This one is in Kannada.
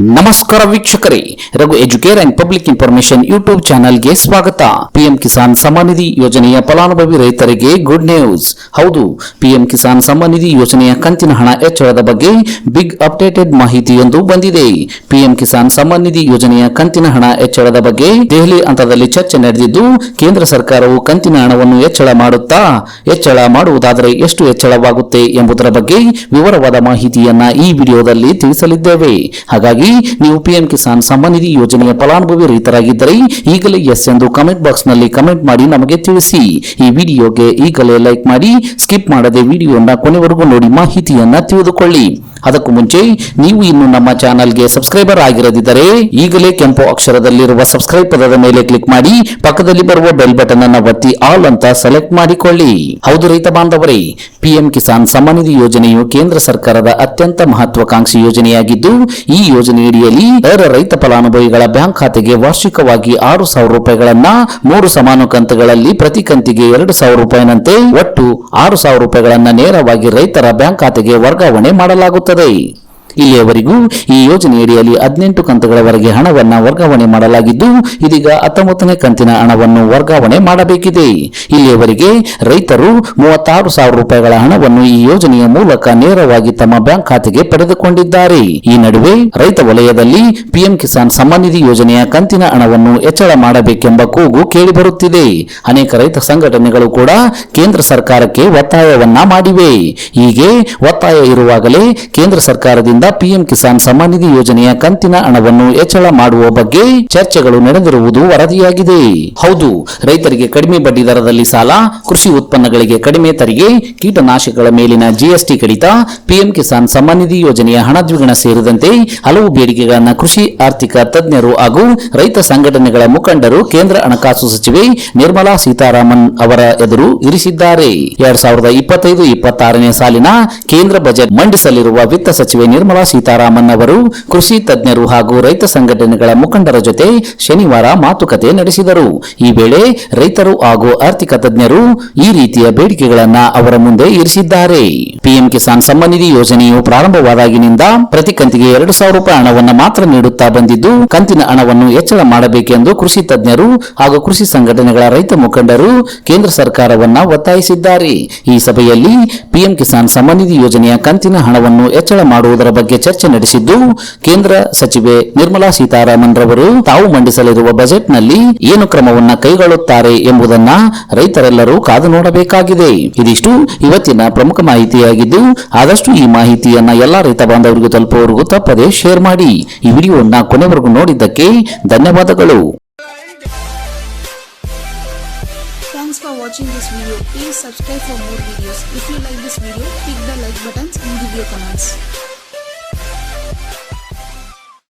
ನಮಸ್ಕಾರ ವೀಕ್ಷಕರೇ, Raghu Educare and public information YouTube ಚಾನೆಲ್ಗೆ ಸ್ವಾಗತ. ಪಿಎಂ ಕಿಸಾನ್ ಸಮ್ಮಾನ್ ನಿಧಿ ಯೋಜನೆಯ ಫಲಾನುಭವಿ ರೈತರಿಗೆ ಗುಡ್ ನ್ಯೂಸ್. ಹೌದು, ಪಿಎಂ ಕಿಸಾನ್ ಸಮ್ಮಾನ್ ನಿಧಿ ಯೋಜನೆಯ ಕಂತಿನ ಹಣ ಹೆಚ್ಚಳದ ಬಗ್ಗೆ ಬಿಗ್ ಅಪ್ಡೇಟೆಡ್ ಮಾಹಿತಿಯೊಂದು ಬಂದಿದೆ. ಪಿಎಂ ಕಿಸಾನ್ ಸಮ್ಮಾನ್ ನಿಧಿ ಯೋಜನೆಯ ಕಂತಿನ ಹಣ ಹೆಚ್ಚಳದ ಬಗ್ಗೆ ದೆಹಲಿ ಹಂತದಲ್ಲಿ ಚರ್ಚೆ ನಡೆದಿದ್ದು, ಕೇಂದ್ರ ಸರ್ಕಾರವು ಕಂತಿನ ಹಣವನ್ನು ಹೆಚ್ಚಳ ಮಾಡುತ್ತಾ, ಹೆಚ್ಚಳ ಮಾಡುವುದಾದರೆ ಎಷ್ಟು ಹೆಚ್ಚಳವಾಗುತ್ತೆ ಎಂಬುದರ ಬಗ್ಗೆ ವಿವರವಾದ ಮಾಹಿತಿಯನ್ನ ಈ ವಿಡಿಯೋದಲ್ಲಿ ತಿಳಿಸಲಿದ್ದೇವೆ. ಹಾಗಾಗಿ, ನೀವು ಪಿಎಂ ಕಿಸಾನ್ ಸಮ್ಮಾನ್ ನಿಧಿ ಯೋಜನೆಯ ಫಲಾನುಭವಿ ರೈತರಾಗಿದ್ದರೆ ಈಗಲೇ ಎಸ್ ಎಂದು ಕಮೆಂಟ್ ಬಾಕ್ಸ್ನಲ್ಲಿ ಕಮೆಂಟ್ ಮಾಡಿ ನಮಗೆ ತಿಳಿಸಿ. ಈ ವಿಡಿಯೋಗೆ ಈಗಲೇ ಲೈಕ್ ಮಾಡಿ, ಸ್ಕಿಪ್ ಮಾಡದೆ ವಿಡಿಯೋನ ಕೊನೆವರೆಗೂ ನೋಡಿ ಮಾಹಿತಿಯನ್ನ ತಿಳಿದುಕೊಳ್ಳಿ. ಅದಕ್ಕೂ ಮುಂಚೆ ನೀವು ಇನ್ನು ನಮ್ಮ ಚಾನಲ್ಗೆ ಸಬ್ಸ್ಕ್ರೈಬರ್ ಆಗಿರದಿದ್ದರೆ ಈಗಲೇ ಕೆಂಪು ಅಕ್ಷರದಲ್ಲಿರುವ ಸಬ್ಸ್ಕ್ರೈಬ್ ಪದದ ಮೇಲೆ ಕ್ಲಿಕ್ ಮಾಡಿ, ಪಕ್ಕದಲ್ಲಿ ಬರುವ ಬೆಲ್ ಬಟನ್ ಅನ್ನು ಒತ್ತಿ ಆಲ್ ಅಂತ ಸೆಲೆಕ್ಟ್ ಮಾಡಿಕೊಳ್ಳಿ. ಹೌದು ರೈತ ಬಾಂಧವರೇ ಪಿಎಂ ಕಿಸಾನ್ ಸಮ್ಮಾನ್ ನಿಧಿ ಯೋಜನೆಯು ಕೇಂದ್ರ ಸರ್ಕಾರದ ಅತ್ಯಂತ ಮಹತ್ವಾಕಾಂಕ್ಷಿ ಯೋಜನೆಯಾಗಿದ್ದು, ಈ ಯೋಜನೆಯಡಿಯಲ್ಲಿ ರೈತ ಫಲಾನುಭವಿಗಳ ಬ್ಯಾಂಕ್ ಖಾತೆಗೆ ವಾರ್ಷಿಕವಾಗಿ ಆರು ಸಾವಿರ ರೂಪಾಯಿಗಳನ್ನ, ಮೂರು ಸಮಾನ ಕಂತುಗಳಲ್ಲಿ ಪ್ರತಿ ಕಂತಿಗೆ ಎರಡು ಸಾವಿರ ರೂಪಾಯಿನಂತೆ ಒಟ್ಟು ಆರು ಸಾವಿರ ರೂಪಾಯಿಗಳನ್ನ ನೇರವಾಗಿ ರೈತರ ಬ್ಯಾಂಕ್ ಖಾತೆಗೆ ವರ್ಗಾವಣೆ ಮಾಡಲಾಗುತ್ತದೆ. ಇಲ್ಲಿಯವರೆಗೂ ಈ ಯೋಜನೆಯಡಿಯಲ್ಲಿ ಹದಿನೆಂಟು ಕಂತುಗಳವರೆಗೆ ಹಣವನ್ನು ವರ್ಗಾವಣೆ ಮಾಡಲಾಗಿದ್ದು, ಇದೀಗ ಹತ್ತೊಂಬತ್ತನೇ ಕಂತಿನ ಹಣವನ್ನು ವರ್ಗಾವಣೆ ಮಾಡಬೇಕಿದೆ. ಇಲ್ಲಿಯವರೆಗೆ ರೈತರು ಮೂವತ್ತಾರು ಸಾವಿರ ರೂಪಾಯಿಗಳ ಹಣವನ್ನು ಈ ಯೋಜನೆಯ ಮೂಲಕ ನೇರವಾಗಿ ತಮ್ಮ ಬ್ಯಾಂಕ್ ಖಾತೆಗೆ ಪಡೆದುಕೊಂಡಿದ್ದಾರೆ. ಈ ನಡುವೆ ರೈತ ವಲಯದಲ್ಲಿ ಪಿಎಂ ಕಿಸಾನ್ ಸಮ್ಮಾನ್ ನಿಧಿ ಯೋಜನೆಯ ಕಂತಿನ ಹಣವನ್ನು ಹೆಚ್ಚಳ ಮಾಡಬೇಕೆಂಬ ಕೂಗು ಕೇಳಿಬರುತ್ತಿದೆ. ಅನೇಕ ರೈತ ಸಂಘಟನೆಗಳು ಕೂಡ ಕೇಂದ್ರ ಸರ್ಕಾರಕ್ಕೆ ಒತ್ತಾಯವನ್ನ ಮಾಡಿವೆ. ಹೀಗೆ ಒತ್ತಾಯ ಇರುವಾಗಲೇ ಕೇಂದ್ರ ಸರ್ಕಾರದಿಂದ ಪಿಎಂ ಕಿಸಾನ್ ಸಮ್ಮಾನ್ ನಿಧಿ ಯೋಜನೆಯ ಕಂತಿನ ಹಣವನ್ನು ಹೆಚ್ಚಳ ಮಾಡುವ ಬಗ್ಗೆ ಚರ್ಚೆಗಳು ನಡೆದಿರುವುದು ವರದಿಯಾಗಿದೆ. ಹೌದು, ರೈತರಿಗೆ ಕಡಿಮೆ ಬಡ್ಡಿ ದರದಲ್ಲಿ ಸಾಲ, ಕೃಷಿ ಉತ್ಪನ್ನಗಳಿಗೆ ಕಡಿಮೆ ತೆರಿಗೆ, ಕೀಟನಾಶಕಗಳ ಮೇಲಿನ ಜಿಎಸ್ಟಿ ಕಡಿತ, ಪಿಎಂ ಕಿಸಾನ್ ಸಮ್ಮಾನ್ ನಿಧಿ ಯೋಜನೆಯ ಹಣ ದ್ವಿಗುಣ ಸೇರಿದಂತೆ ಹಲವು ಬೇಡಿಕೆಗಳನ್ನು ಕೃಷಿ, ಆರ್ಥಿಕ ತಜ್ಞರು ಹಾಗೂ ರೈತ ಸಂಘಟನೆಗಳ ಮುಖಂಡರು ಕೇಂದ್ರ ಹಣಕಾಸು ಸಚಿವೆ ನಿರ್ಮಲಾ ಸೀತಾರಾಮನ್ ಅವರ ಎದುರು ಇರಿಸಿದ್ದಾರೆ. ಎರಡ್ ಸಾವಿರದ ಇಪ್ಪತ್ತೈದು, ಇಪ್ಪತ್ತಾರನೇ ಸಾಲಿನ ಕೇಂದ್ರ ಬಜೆಟ್ ಮಂಡಿಸಲಿರುವ ವಿತ್ತ ಸಚಿವೆ ನಿರ್ಮಲಾ ಸೀತಾರಾಮನ್ ಅವರು ಕೃಷಿ ತಜ್ಞರು ಹಾಗೂ ರೈತ ಸಂಘಟನೆಗಳ ಮುಖಂಡರ ಜೊತೆ ಶನಿವಾರ ಮಾತುಕತೆ ನಡೆಸಿದರು. ಈ ವೇಳೆ ರೈತರು ಹಾಗೂ ಆರ್ಥಿಕ ತಜ್ಞರು ಈ ರೀತಿಯ ಬೇಡಿಕೆಗಳನ್ನ ಅವರ ಮುಂದೆ ಇರಿಸಿದ್ದಾರೆ. ಪಿಎಂ ಕಿಸಾನ್ ಸಮ್ಮನಿಧಿ ನಿಧಿ ಯೋಜನೆಯು ಪ್ರಾರಂಭವಾದಾಗಿನಿಂದ ಪ್ರತಿ ಕಂತಿಗೆ ಎರಡು ಸಾವಿರ ರೂಪಾಯಿ ಹಣವನ್ನು ಮಾತ್ರ ನೀಡುತ್ತಾ ಬಂದಿದ್ದು, ಕಂತಿನ ಹಣವನ್ನು ಹೆಚ್ಚಳ ಮಾಡಬೇಕೆಂದು ಕೃಷಿ ತಜ್ಞರು ಹಾಗೂ ಕೃಷಿ ಸಂಘಟನೆಗಳ ರೈತ ಮುಖಂಡರು ಕೇಂದ್ರ ಸರ್ಕಾರವನ್ನ ಒತ್ತಾಯಿಸಿದ್ದಾರೆ. ಈ ಸಭೆಯಲ್ಲಿ ಪಿಎಂ ಕಿಸಾನ್ ಸಮ್ಮನಿಧಿ ನಿಧಿ ಯೋಜನೆಯ ಕಂತಿನ ಹಣವನ್ನು ಹೆಚ್ಚಳ ಮಾಡುವುದರ ಬಗ್ಗೆ ಚರ್ಚೆ ನಡೆಸಿದ್ದು ಕೇಂದ್ರ ಸಚಿವೆ ನಿರ್ಮಲಾ ಸೀತಾರಾಮನ್ ರವರು ತಾವು ಮಂಡಿಸಲಿರುವ ಬಜೆಟ್ನಲ್ಲಿ ಏನು ಕ್ರಮವನ್ನ ಕೈಗೊಳ್ಳುತ್ತಾರೆ ಎಂಬುದನ್ನ ರೈತರೆಲ್ಲರೂ ಕಾದು ನೋಡಬೇಕಾಗಿದೆ ಇದಿಷ್ಟು ಇವತ್ತಿನ ಪ್ರಮುಖ ಮಾಹಿತಿಯಾಗಿದ್ದು ಆದಷ್ಟು ಈ ಮಾಹಿತಿಯನ್ನ ಎಲ್ಲಾ ರೈತ ಬಾಂಧವರಿಗೂ ತಲುಪುವವರೆಗೂ ತಪ್ಪದೆ ಶೇರ್ ಮಾಡಿ ಈ ವಿಡಿಯೋವನ್ನ ಕೊನೆವರೆಗೂ ನೋಡಿದ್ದಕ್ಕೆ ಧನ್ಯವಾದಗಳು Thanks for watching this video. Please subscribe for more videos. If you like this video, click the like buttons and give your comments.